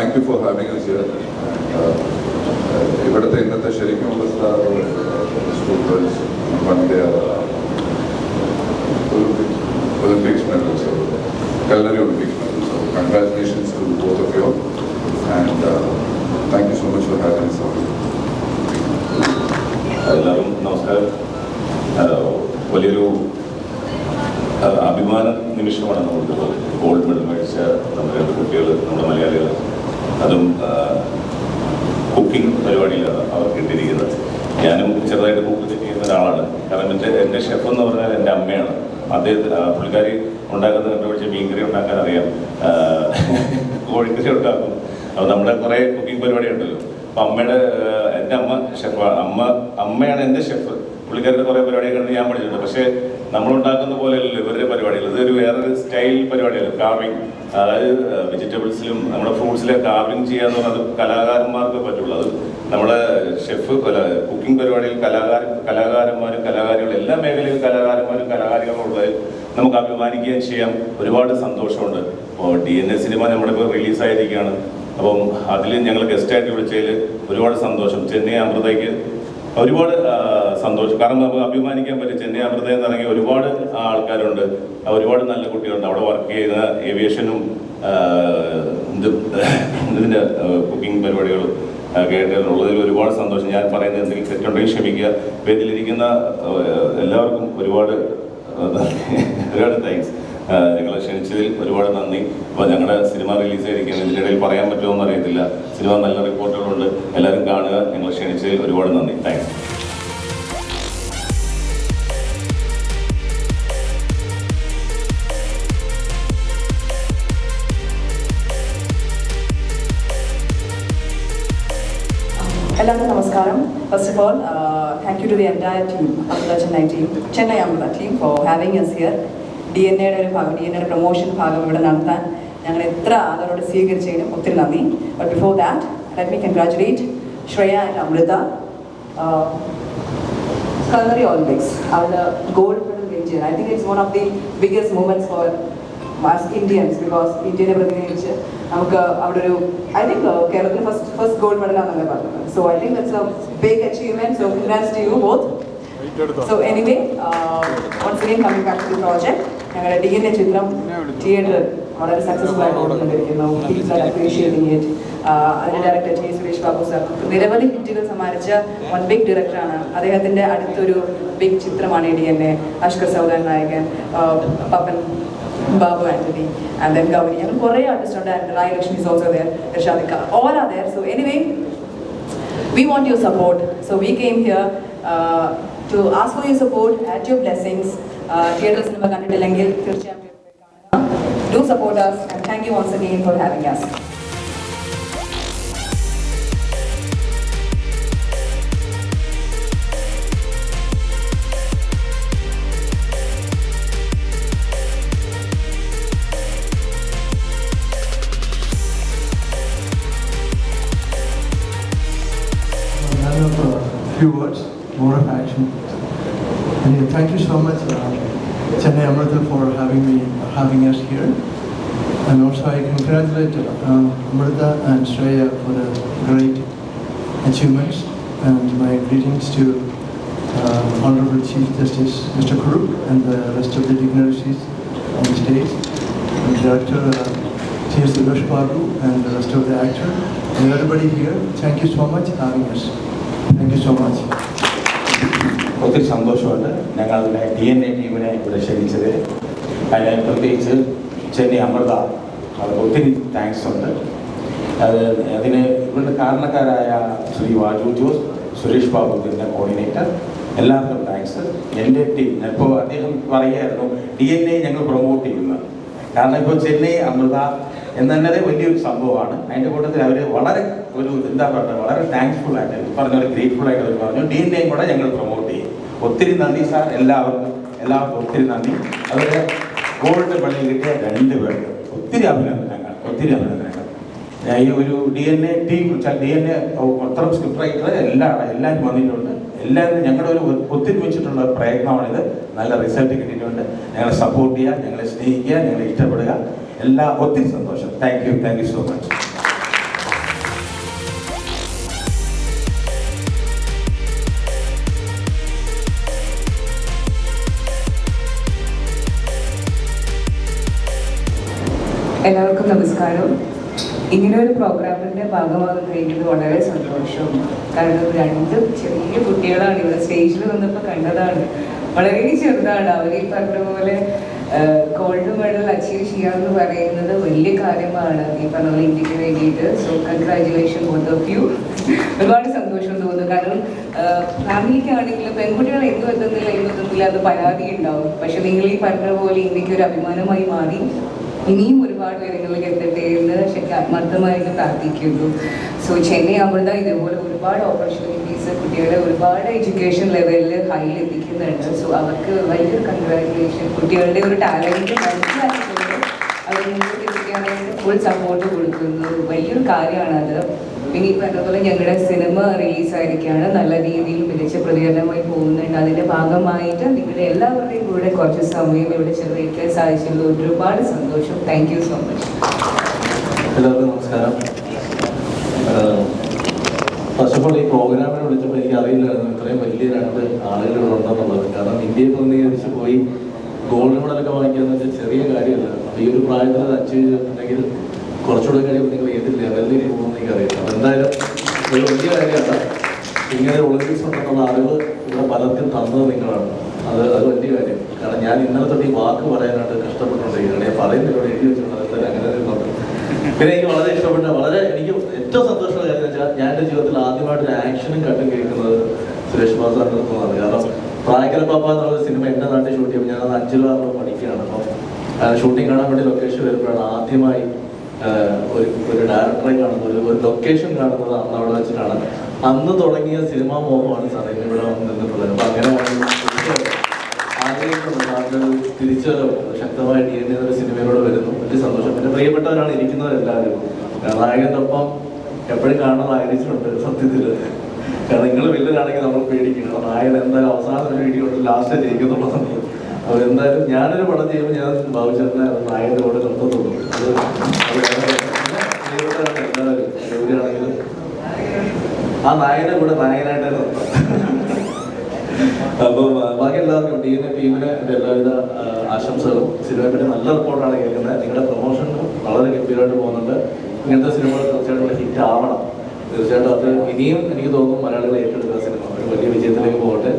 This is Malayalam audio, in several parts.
Thank you for having here. Uh, ഇവിടുത്തെ ഇന്നത്തെ medals, so culinary Olympics medals. So congratulations to both of you and uh, thank you so much for having us on. എല്ലാവർക്കും നമസ്കാരം വലിയൊരു അഭിമാന നിമിഷമാണ് നമുക്കുള്ളത് ഗോൾഡ് മെഡൽ മേടിച്ച നമ്മുടെ രണ്ട് കുട്ടികൾ നമ്മുടെ മലയാളികൾ അതും കുക്കിംഗ് പരിപാടിയിലാണ് അവർ കിട്ടിയിരിക്കുന്നത് ഞാനും ചെറുതായിട്ട് കുക്ക് ചെയ്യുന്ന ഒരാളാണ്. കാരണം എന്റെ എന്റെ ഷെഫ് എന്ന് പറഞ്ഞാൽ എന്റെ അമ്മയാണ്. അദ്ദേഹത്തിന് പുള്ളിക്കാരി ഉണ്ടാക്കുന്ന മീൻ മീൻകറി ഉണ്ടാക്കാൻ അറിയാം. കോഴിക്കറി ഉണ്ടാക്കും. അപ്പോൾ നമ്മുടെ കുറേ കുക്കിംഗ് പരിപാടി ഉണ്ടല്ലോ അപ്പം അമ്മയുടെ എന്റെ അമ്മ ഷെഫാണ് അമ്മ അമ്മയാണ് എന്റെ ഷെഫ് പുള്ളിക്കാരുടെ കുറേ പരിപാടിയൊക്കെ ഞാൻ പഠിച്ചിട്ടുണ്ട്. പക്ഷേ നമ്മളുണ്ടാക്കുന്ന പോലെയല്ല ഇവരുടെ പരിപാടികൾ. ഇതൊരു വേറൊരു സ്റ്റൈൽ പരിപാടിയല്ല. കാർവിങ് അതായത് വെജിറ്റബിൾസിലും നമ്മുടെ ഫ്രൂട്ട്സിലെ കാർവിങ് ചെയ്യാന്ന് പറഞ്ഞത് കലാകാരന്മാർക്ക് പറ്റുള്ളൂ. അത് നമ്മുടെ ഷെഫ് കുക്കിംഗ് പരിപാടിയിൽ കലാകാര കലാകാരന്മാരും കലാകാരികളും എല്ലാ മേഖലയിലും കലാകാരന്മാരും കലാകാരികളും ഉള്ളത് നമുക്ക് അഭിമാനിക്കുകയും ചെയ്യാം. ഒരുപാട് സന്തോഷമുണ്ട്. അപ്പോൾ ഡി എൻ എ സിനിമ നമ്മുടെ ഇപ്പോൾ റിലീസായിരിക്കുകയാണ് അപ്പം അതിൽ ഞങ്ങൾ ഗസ്റ്റായിട്ട് വിളിച്ചതിൽ ഒരുപാട് സന്തോഷം. ചെന്നൈ അമൃതയ്ക്ക് ഒരുപാട് സന്തോഷം. കാരണം നമുക്ക് അഭിമാനിക്കാൻ പറ്റും. ചെന്നൈ അമൃതയിൽ നിന്ന് ഇറങ്ങിയ ഒരുപാട് ആൾക്കാരുണ്ട്. ഒരുപാട് നല്ല കുട്ടികളുണ്ട്. അവിടെ വർക്ക് ചെയ്യുന്ന ഏവിയേഷനും ഇതിന്റെ കുക്കിംഗ് പരിപാടികളും കേട്ടുള്ളതിൽ ഒരുപാട് സന്തോഷം. ഞാൻ പറയുന്നത് എന്തെങ്കിലും തെറ്റുണ്ടെങ്കിൽ ക്ഷമിക്കുക. വേദിയിലിരിക്കുന്ന എല്ലാവർക്കും ഒരുപാട് ഒരുപാട് താങ്ക്സ് ഞങ്ങളെ ക്ഷണിച്ചതിൽ ഒരുപാട് നന്ദി. അപ്പോൾ ഞങ്ങളുടെ സിനിമ റിലീസ് ചെയ്തിരിക്കുന്നത് ഇതിന്റെ ഇടയിൽ പറയാൻ പറ്റുമോ എന്ന് അറിയത്തില്ല സിനിമ നല്ല റിപ്പോർട്ടുകളുണ്ട് എല്ലാവരും കാണുക. ഞങ്ങളെ ക്ഷണിച്ചതിൽ ഒരുപാട് നന്ദി. താങ്ക്സ് എല്ലാവർക്കും നമസ്കാരം. First of all thank you to the entire team Amrita Chennai team Chennai Amrita team for having us here D N എയുടെ ഒരു ഭാഗം ഡി എൻ എയുടെ പ്രൊമോഷൻ ഭാഗം ഇവിടെ നടത്താൻ ഞങ്ങൾ എത്ര ആദരോടെ സ്വീകരിച്ചതിനും ഒത്തിരി നന്ദി. But before that let me congratulate Shreya and Amrita കളറി Olympics our gold medal win ചെയ്യാൻ I think it's one of the biggest moments for mass Indians because ഇന്ത്യനെ പ്രതിനിധീകരിച്ച് നമുക്ക് അവിടെ ഒരു ഐ തിങ്ക് കേരളത്തിൽ ഫസ്റ്റ് ഫസ്റ്റ് ഗോൾഡ് മെഡൽ ആണെന്നല്ലേ പറഞ്ഞത്. So I think it's a big achievement so congrats to you both so anyway once again coming back to project ഞങ്ങളുടെ ഡി എൻ എ ചിത്രം തിയേറ്റർ വളരെ സക്സസ്ഫുൾ ആയിട്ട് ഓടിക്കൊണ്ടിരിക്കുന്നു പീപ്പിൾസ് ആർ അപ്രീഷിയേറ്റിംഗ് ഇറ്റ് അതിന്റെ director G Suresh Babu sir നിരവധി ഹിറ്റുകൾ സമ്മാനിച്ച വൺ ബിഗ് ഡയറക്ടറാണ് അദ്ദേഹത്തിന്റെ അടുത്തൊരു ബിഗ് ചിത്രമാണ് D N A Ashkar Saudan നായകൻ Pappan Babu Anthony, and then Gauri And Korea artist ഉണ്ട് and Rai Lakshmi is also there Rishadika. all are there so anyway we want your support. So we came here uh, to ask for your support, add your blessings. Theatre cinema കണ്ടിട്ടില്ലെങ്കിൽ തീർച്ചയായും theatre പോയി കാണുക. Do support us and thank you once again few words, more of action. And uh, thank you so much, uh, Chennai Amrita, for having me, having us here. And also I congratulate uh, Amrita and Shreya for the great achievements. And my greetings to uh, Honorable Chief Justice Mr. Kuruk and the rest of the dignitaries on the stage. And Director uh, T.S. Babu and the rest of the actor. And everybody here, thank you so much for having us. Thank you so much ഒത്തിരി സന്തോഷമുണ്ട്. ഞങ്ങളുടെ ഡി എൻ എ ടീമിനെ ഇവിടെ ക്ഷണിച്ചത്. അതിന് പ്രത്യേകിച്ച് ചെന്നൈ അമൃത ഒത്തിരി താങ്ക്സ് ഉണ്ട്. അത് അതിന് ഇവരുടെ കാരണക്കാരായ ശ്രീ വാജു ജോസ് സുരേഷ് ബാബു ഇതിന്റെ കോർഡിനേറ്റർ എല്ലാവർക്കും താങ്ക്സ് എന്റെ ടീം ഇപ്പോൾ അദ്ദേഹം പറയുമായിരുന്നു ഡി എൻ എ ഞങ്ങൾ പ്രൊമോട്ട് ചെയ്യുന്നത് കാരണം ഇപ്പോൾ ചെന്നൈ അമൃത എന്നത് വലിയൊരു സംഭവമാണ്. അതിന്റെ കൂട്ടത്തിൽ അവർ വളരെ ഒരു എന്താ പറയുക വളരെ താങ്ക്ഫുൾ ആയിട്ട് പറഞ്ഞ പോലെ ഗ്രേറ്റ്ഫുൾ ആയിട്ട് അവർ പറഞ്ഞു. ഡി എൻ എയും കൂടെ ഞങ്ങൾ പ്രൊമോട്ട് ചെയ്യും. ഒത്തിരി നന്ദി സാർ. എല്ലാവർക്കും എല്ലാവർക്കും ഒത്തിരി നന്ദി. അവരെ ഗോൾഡ് പള്ളിയിൽ കിട്ടിയ രണ്ട് പേർക്ക് ഒത്തിരി അഭിനന്ദനങ്ങൾ ഒത്തിരി അഭിനന്ദനങ്ങൾ. ഈ ഒരു D N A team D N A script writer എല്ലാം എല്ലാവരും വന്നിട്ടുണ്ട്. എല്ലാവരും ഞങ്ങളുടെ ഒരു ഒത്തൊരുമിച്ചിട്ടുള്ള പ്രയത്നമാണിത്. നല്ല റിസൾട്ട് കിട്ടിയിട്ടുണ്ട്. ഞങ്ങളെ സപ്പോർട്ട് ചെയ്യുക ഞങ്ങളെ സ്നേഹിക്കുക ഞങ്ങളെ ഇഷ്ടപ്പെടുക. എല്ലാ ഒത്തിരി സന്തോഷം. Thank you thank you so much എല്ലാവർക്കും നമസ്കാരം. ഇങ്ങനെ ഒരു പ്രോഗ്രാമിന്റെ ഭാഗമാകാൻ കഴിഞ്ഞത് വളരെ സന്തോഷം കാരണം രണ്ട് ചെറിയ കുട്ടികളാണ് ഇവിടെ സ്റ്റേജിൽ വന്നപ്പോൾ കണ്ടതാണ്. വളരെ ചെറുതാണ്. അവർ ഈ പറഞ്ഞ പോലെ ഗോൾഡ് മെഡൽ അച്ചീവ് ചെയ്യാന്ന് പറയുന്നത് വലിയ കാര്യമാണ്. ഈ പറഞ്ഞ ഇന്ത്യയ്ക്ക് വേണ്ടിയിട്ട്. So congratulation both of you ഒരുപാട് സന്തോഷം തോന്നുന്നു. കാരണം ഫാമിലിക്കാണെങ്കിലും പെൺകുട്ടികൾ എന്ത് എത്തുന്നില്ല എന്ത് എത്തുന്നില്ല അത് പരാതി ഉണ്ടാവും. പക്ഷെ നിങ്ങൾ ഈ പറഞ്ഞ പോലെ ഇന്ത്യയ്ക്ക് ഒരു അഭിമാനമായി മാറി. ഇനിയും ഒരുപാട് ഉയരങ്ങളിലേക്ക് എത്തട്ടെ എന്ന് ശരിക്കും ആത്മാർത്ഥമായിട്ട് പ്രാർത്ഥിക്കുന്നു. സോ ചെന്നൈ അമൃത ഇതേപോലെ ഒരുപാട് ഓപ്പർച്യൂണിറ്റീസ് കുട്ടികളെ ഒരുപാട് എഡ്യൂക്കേഷൻ ലെവലിൽ ഹൈയിൽ എത്തിക്കുന്നുണ്ട്. സോ അവർക്ക് വലിയൊരു കൺഗ്രാറ്റുലേഷൻ കുട്ടികളുടെ ഒരു ടാലന്റ് മനസ്സിലാക്കിക്കൊണ്ട് അവർ മുന്നോട്ട് എത്തിക്കാനായിട്ട് ഫുൾ സപ്പോർട്ട് കൊടുക്കുന്നു. വലിയൊരു കാര്യമാണത്. പിന്നെ ഈ പറഞ്ഞ പോലെ ഞങ്ങളുടെ സിനിമ റിലീസായിരിക്കുകയാണ് നല്ല രീതിയിൽ മികച്ച പ്രതികരണമായി പോകുന്നുണ്ട്. അതിന്റെ ഭാഗമായിട്ട് നിങ്ങളുടെ എല്ലാവരുടെയും കൂടെ കുറച്ച് സമയം ഇവിടെ ചെലവഴിക്കാൻ സാധിച്ചതിൽ ഒരുപാട് സന്തോഷം. താങ്ക് സോ മച്ച് എല്ലാവർക്കും നമസ്കാരം. ഫസ്റ്റ് ഓഫ് ഓൾ ഈ പ്രോഗ്രാമിനെ വിളിച്ചപ്പോൾ എനിക്ക് അറിയില്ലായിരുന്നു. ഇത്രയും വലിയ രണ്ട് ആളുകൾ ഉണ്ടെന്നുള്ളത്. കാരണം ഇന്ത്യയെ പ്രതിനിധീകരിച്ച് പോയി ഗോൾഡ് മെഡലൊക്കെ വാങ്ങിക്കുക എന്ന് വെച്ചാൽ ചെറിയ കാര്യമല്ല. അപ്പോൾ ഈ ഒരു പ്രായത്തിൽ അത് അച്ചീവ് ചെയ്തിട്ടുണ്ടെങ്കിൽ കുറച്ചുകൂടെ കഴിയുമ്പോൾ നിങ്ങൾ ഏത് ലെവലിൽ പോകുമെന്ന് എനിക്കറിയില്ല. അറിയാം എന്തായാലും ഒരു വലിയ കാര്യമല്ല. ഇങ്ങനെ ഒളിമ്പിക്സ് ഉണ്ടെന്നുള്ള അറിവ് ഇവിടെ പലർക്കും തന്നത് നിങ്ങളാണ്. അത് അത് വലിയ കാര്യം. കാരണം ഞാൻ ഇന്നലെ തൊട്ട് ഈ വാക്ക് പറയാനായിട്ട് കഷ്ടപ്പെട്ടുകൊണ്ടിരിക്കുകയാണ്. ഞാൻ പറയുന്നില്ല ഇവിടെ എഴുതി വെച്ചിട്ടുണ്ട് അങ്ങനെ നിന്നോട്ടെ പിന്നെ എനിക്ക് വളരെ ഇഷ്ടപ്പെട്ട വളരെ എനിക്ക് ഏറ്റവും സന്തോഷമുള്ള കാര്യം വെച്ചാൽ ഞാൻ എന്റെ ജീവിതത്തിൽ ആദ്യമായിട്ട് ആക്ഷനും കണ്ടും കേൾക്കുന്നത് സുരേഷ് ബാബു സാറിന്റെ കാരണം പ്രായക്കര പാപ്പ എന്നുള്ള സിനിമ എന്റെ നാട്ടിൽ ഷൂട്ട് ചെയ്യുമ്പോൾ ഞാൻ അത് അഞ്ചിലോ ആറിലോ പഠിക്കുകയാണ്. അപ്പം ഷൂട്ടിംഗ് കാണാൻ വേണ്ടി ലൊക്കേഷൻ വരുമ്പോഴാണ് ആദ്യമായി ഒരു ഒരു ഡയറക്ടറെ കാണുന്നത് ഒരു ലൊക്കേഷൻ കാണുന്നത് അന്ന് അവിടെ വെച്ചിട്ടാണ്. അന്ന് തുടങ്ങിയ സിനിമാ മോഹമാണ് ഇന്ന് ഇവിടെ വന്ന് നിന്നിട്ടുള്ളത് അപ്പം അങ്ങനെയാണ് ആഗ്രഹിക്കുന്നത് സാറിന് തിരിച്ച് ശക്തമായ ഡി എൻ ഒരു സിനിമയിലൂടെ വരുന്നു. വലിയ സന്തോഷം. പിന്നെ പ്രിയപ്പെട്ടവരാണ് നായകന്റെ ഒപ്പം എപ്പോഴും കാണാൻ ആഗ്രഹിച്ചിട്ടുണ്ട് സത്യത്തിൽ കാരണം നിങ്ങൾ വില്ലനാണെങ്കിൽ നമ്മൾ പേടിക്കണം നായകൻ എന്തായാലും അവസാനം ഒരു വീഡിയോ ലാസ്റ്റ് ജയിക്കുന്നുള്ളത് അപ്പോൾ എന്തായാലും ഞാനൊരു പടം ചെയ്യുമ്പോൾ ഞാൻ ഭാവിച്ചേട്ടനെ നായകന്റെ കൂടെ നിർത്തുന്നുള്ളൂ. അത് ആ നായകനെ കൂടെ നായകനായിട്ട് നിർത്താം. അപ്പം ആ, ബാക്കി എല്ലാവർക്കും ടീമിന് ടീമിന് എല്ലാവിധ ആശംസകളും. സിനിമയെപ്പറ്റി നല്ല റിപ്പോർട്ടാണ് കേൾക്കുന്നത്. നിങ്ങളുടെ പ്രൊമോഷനും വളരെ ഗംഭീരമായിട്ട് പോകുന്നുണ്ട്. ഇങ്ങനത്തെ സിനിമകൾ തീർച്ചയായിട്ടും ഹിറ്റ് ആവണം. തീർച്ചയായിട്ടും അത് ഇനിയും എനിക്ക് തോന്നുന്നു മലയാളികൾ ഏറ്റെടുക്കുന്ന സിനിമ. ഒരു വലിയ വിജയത്തിലേക്ക് പോകട്ടെ.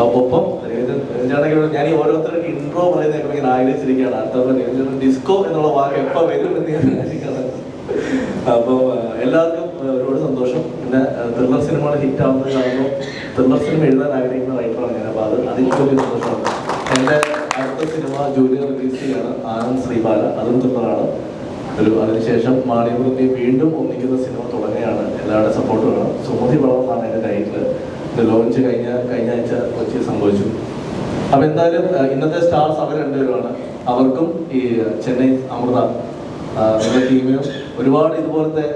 അപ്പോൾ ഒപ്പം രഞ്ജാണെങ്കിൽ ഞാൻ ഈ ഓരോരുത്തരുടെ ഇൻട്രോ പറയുന്നത് ഇങ്ങനെ ആഗ്രഹിച്ചിരിക്കുകയാണ്. അടുത്ത ഡിസ്കോ എന്നുള്ള വാക്ക് എപ്പോൾ വരും എന്ന് ഞാൻ അപ്പോൾ എല്ലാവർക്കും ഒരുപാട് സന്തോഷം. പിന്നെ ത്രില്ലർ സിനിമകൾ ഹിറ്റ് ആവുന്നത് കാണുമ്പോൾ ത്രില്ലർ സിനിമ എഴുതാൻ ആഗ്രഹിക്കുന്ന റൈറ്ററാണ് ഞാൻ. അപ്പോൾ അത് വലിയ സന്തോഷമാണ്. എന്റെ അടുത്ത സിനിമ ജൂനിയർ റിലീസ് ചെയ്യാണ് ആനന്ദ് ശ്രീബാല. അതും ത്രില്ലറാണ് ഒരു അതിനുശേഷം മാണിപുരത്തെ വീണ്ടും ഒന്നിക്കുന്ന സിനിമ തുടങ്ങുകയാണ്. എല്ലാവരുടെ സപ്പോർട്ട് വേണം. സുമതി വളർന്നാണ് എന്റെ ടൈറ്റിൽ ലോഞ്ച് കഴിഞ്ഞ കഴിഞ്ഞ ആഴ്ച കൊച്ചി സംഭവിച്ചു. അപ്പൊ എന്തായാലും ഇന്നത്തെ സ്റ്റാർസ് അവർ രണ്ടുപേരുമാണ്. അവർക്കും ഈ ചെന്നൈ അമൃത ടീമിനും ഒരുപാട് ഇതുപോലത്തെ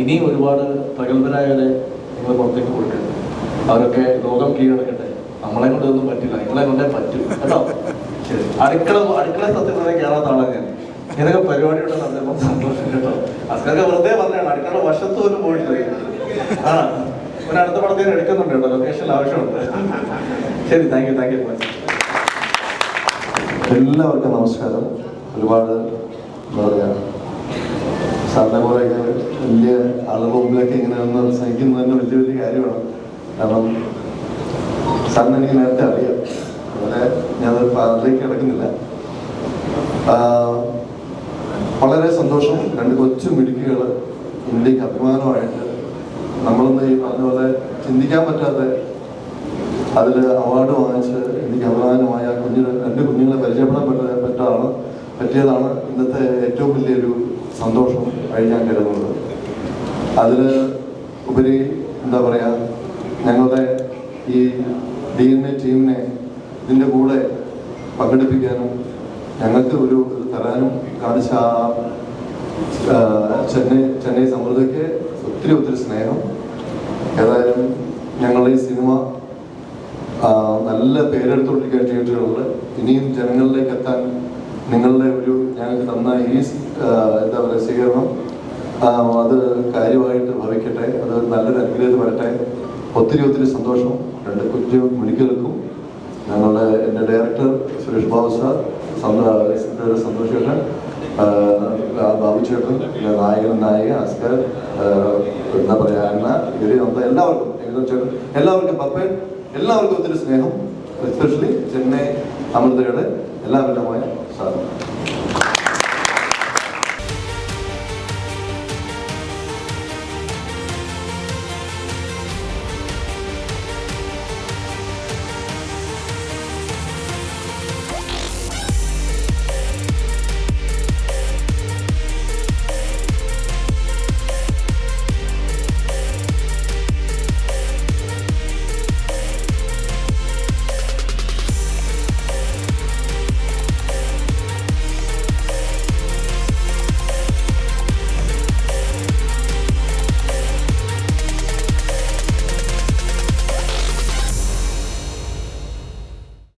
ഇനിയും ഒരുപാട് പ്രഗത്ഭരായവരെ നിങ്ങൾ പുറത്തേക്ക് കൊടുക്കുന്നുണ്ട് അവരൊക്കെ ലോകം കീഴടക്കട്ടെ. നമ്മളെ കൊണ്ടൊന്നും പറ്റില്ല. നിങ്ങളെ കൊണ്ടേ പറ്റൂ. കേട്ടോ? ശരി. അടുക്കള അടുക്കള സത്യം കയറാത്ത ഞാൻ. ഇങ്ങനെയൊക്കെ പരിപാടി ഉണ്ടെന്ന് അറിഞ്ഞപ്പോൾ സന്തോഷം കേട്ടോ? അസ്കർക്ക് വെറുതെ പറഞ്ഞാണ് അടുക്കള വശത്ത് പോലും പോയിട്ടില്ല. ആ. അടുത്ത പടത്തിൽ എടുക്കുന്നുണ്ട് കേട്ടോ. ലൊക്കേഷനിൽ ആവശ്യമുണ്ട്. ശരി താങ്ക് യു താങ്ക് യു എല്ലാവർക്കും നമസ്കാരം. ഒരുപാട് എന്താ പറയുക സാറിനെ പോലെ വലിയ ആളുകളുടെ മുമ്പിലൊക്കെ ഇങ്ങനെ ഒന്ന് സഹിക്കുന്നത് തന്നെ വലിയ വലിയ കാര്യമാണ്. കാരണം സാറിന് എനിക്ക് നേരത്തെ അറിയാം. വളരെ ഞാനത് അതിലേക്ക് കിടക്കുന്നില്ല വളരെ സന്തോഷം. രണ്ട് കൊച്ചു മിടുക്കുകൾ ഇന്ത്യയ്ക്ക് അഭിമാനമായിട്ട് നമ്മളൊന്ന് ഈ പറഞ്ഞ പോലെ ചിന്തിക്കാൻ പറ്റാതെ അതിൽ അവാർഡ് വാങ്ങിച്ച് എനിക്ക് അഭിമാനമായ കുഞ്ഞു രണ്ട് കുഞ്ഞുങ്ങളെ പരിചയപ്പെടാൻ പറ്റ പറ്റാണ് പറ്റിയതാണ് ഇന്നത്തെ ഏറ്റവും വലിയൊരു സന്തോഷം ആയി ഞാൻ കരുതുന്നത്. അതിൽ ഉപരി എന്താ പറയുക ഞങ്ങളുടെ ഈ ഡി എൻ എ ടീമിനെ ഇതിന്റെ കൂടെ പങ്കെടുപ്പിക്കാനും ഞങ്ങൾക്ക് ഒരു തരാനും കാണിച്ച ചെന്നൈ ചെന്നൈ സമൃദ്ധയ്ക്ക് ഒത്തിരി ഒത്തിരി സ്നേഹം. ഏതായാലും ഞങ്ങളുടെ ഈ സിനിമ നല്ല പേരെടുത്തോണ്ടിരിക്കാൻ തിയേറ്ററുകളിൽ ഇനിയും ജനങ്ങളിലേക്ക് എത്താൻ നിങ്ങളുടെ ഒരു ഞങ്ങൾക്ക് തന്ന ഈ എന്താ പറയുക സ്വീകരണം. അത് കാര്യമായിട്ട് ഭവിക്കട്ടെ. അത് നല്ലൊരു അനുഗ്രഹം വരട്ടെ. ഒത്തിരി ഒത്തിരി സന്തോഷം. രണ്ട് കുറ്റി മുടിക്കുകൾക്കും ഞങ്ങളുടെ എന്റെ ഡയറക്ടർ സുരേഷ് ബാബു സാർ സന്തോഷ് സന്തോഷ് ബാബു ചേട്ടൻ നായകൻ നായിക അസ്കർ എന്താ പറയുക അന്ന ഇവർ നമുക്ക് എല്ലാവർക്കും ചേട്ടൻ എല്ലാവർക്കും പപ്പൻ എല്ലാവർക്കും ഒത്തിരി സ്നേഹം എസ്പെഷ്യലി ചെന്നൈ അമൃതയുടെ എല്ലാവരുമായ സാധനം